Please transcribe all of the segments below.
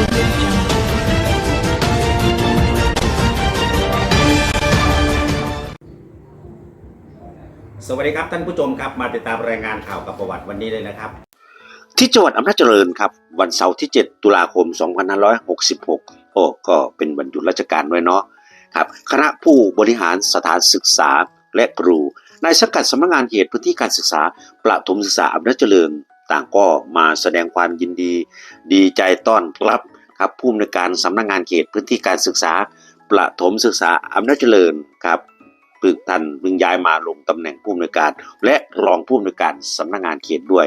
สวัสดีครับท่านผู้ชมครับมาติดตามรายงานข่าวกับประวัติวันนี้เลยนะครับ ที่จังหวัดอำนาจเจริญครับ วันเสาร์ที่ 7 ตุลาคม 2566 โอ้ก็เป็นวันหยุดราชการด้วยเนาะครับคณะผู้บริหารสถานศึกษาและครูในสังกัดสำนักงานเขตพื้นที่การศึกษาประถมศึกษาอำนาจเจริญ ต่างก็มาแสดงความยินดี ดีใจต้อนรับครับผู้อำนวยการสำนักงานเขตพื้นที่การศึกษา ประถมศึกษาอำนาจเจริญครับพึกท่านพึงย้ายมาลงตำแหน่งผู้อำนวยการ และรองผู้อำนวยการสำนักงานเขตด้วย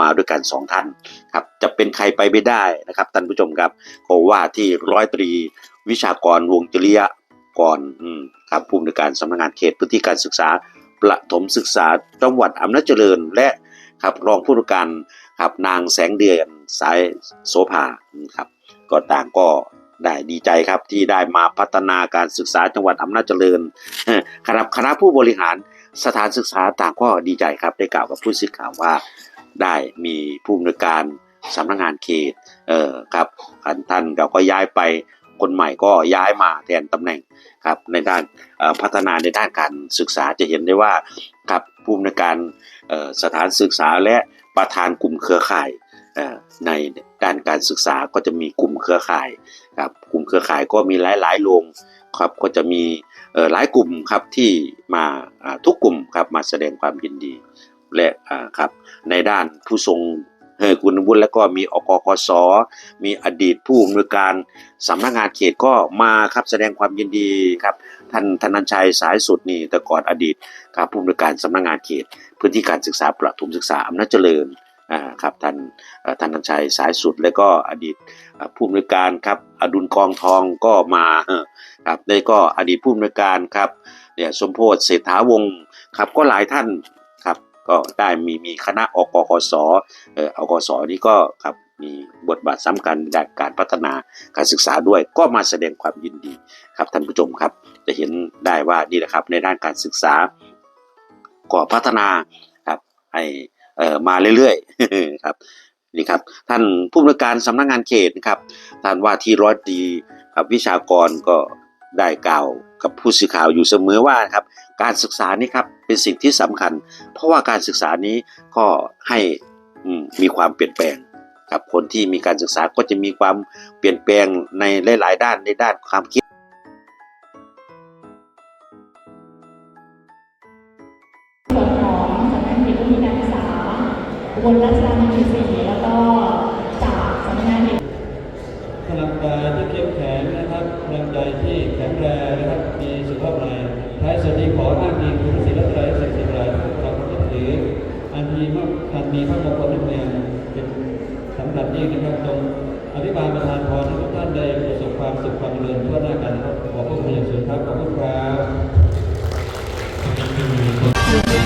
มาด้วยกันสองท่านครับจะเป็นใครไปไม่ได้นะครับท่านผู้ชมครับก็ว่าที่ร้อยตรีวิชากรวงจริยกรอืมครับผู้อำนวยการสำนักงานเขตพื้นที่การศึกษา ประถมศึกษาจังหวัดอำนาจเจริญ และ ครับรองผู้อำนวยการครับนางแสงเดือนสายโสภาครับก็ต่างก็ได้ดีใจครับที่ได้มาพัฒนาการศึกษาจังหวัดอำนาจเจริญครับคณะผู้บริหารสถานศึกษาต่างก็ดีใจครับได้กล่าวกับผู้สื่อข่าวว่า ได้มีผู้อำนวยการสำนักงานเขตเอ่อครับท่านท่านเราก็ย้ายไปคนใหม่ก็ย้ายมาแทนตำแหน่งครับในด้านพัฒนาในด้านการศึกษาจะเห็นได้ว่าครับ ผู้อำนวยการสถานศึกษาและประธานกลุ่มเครือข่ายในด้านการศึกษาก็จะมีกลุ่มเครือข่ายครับกลุ่มเครือข่ายก็มีหลายๆโรงครับก็จะมีหลายกลุ่มครับที่มาทุกกลุ่มครับมาแสดงความยินดีและครับในด้านผู้ทรง คุณวุฒิแล้วก็มีอกกสมีอดีตผู้อำนวยการสำนักงานเขตก็มาครับแสดงความยินดีครับท่านธนัญชัยสายสุดนี่แต่ก่อนอดีตครับผู้อำนวยการสำนักงานเขต พื้นที่การศึกษาประถมศึกษาอำนาจเจริญอ่าครับท่านเอ่อธนัญชัยสายสุดแล้วก็อดีตผู้อำนวยการครับอดุลกองทองก็มาครับแล้วก็อดีตผู้อำนวยการครับเนี่ยสมโพธิเศรษฐาวงศ์ครับก็หลายท่าน ก็ได้มีมีคณะอกกสเอ่ออกสนี่ก็ครับมีบทบาทสำคัญในด้านการพัฒนาการศึกษาด้วยก็มาแสดงความยินดีครับท่านผู้ชมครับ จะเห็นได้ว่านี่นะครับในด้านการศึกษาก็พัฒนาครับให้เอ่อมาเรื่อยๆครับนี่ครับท่านผู้อำนวยการสำนักงานเขตนะครับท่านว่าที่ร้อยตรีครับวิชากรก็ได้กล่าว กับผู้สื่อข่าวอยู่เสมอว่าครับการศึกษานี่ครับเป็นสิ่งที่สำคัญ เพราะว่าการศึกษานี้ก็ให้มีความเปลี่ยนแปลงครับคนที่มีการศึกษาก็จะมีความเปลี่ยนแปลงในหลาย ๆ ด้านในด้านความคิดส่วนของสำนักงานเขตพื้นที่การศึกษาบลราชธานีสี่แล้วก็จากสำนักงานพลังกายที่เข้มแข็งนะครับพลังใจที่แข็งแรง ภาพแรงท้ายสุดนี้ขออ้างอิงคุณศิลป์ไตรศักดิ์สิทธิ์ไรความคิดถืออันมีมากอันมีพระมงคลทั้งเมืองเป็นสำหรับยิ่งนะครับตรงอภิบาลประธานพรทุกท่านได้ประสบความสุขความเจริญทั่วหน้ากันขอบพระคุณอย่างสูงครับขอบคุณครับ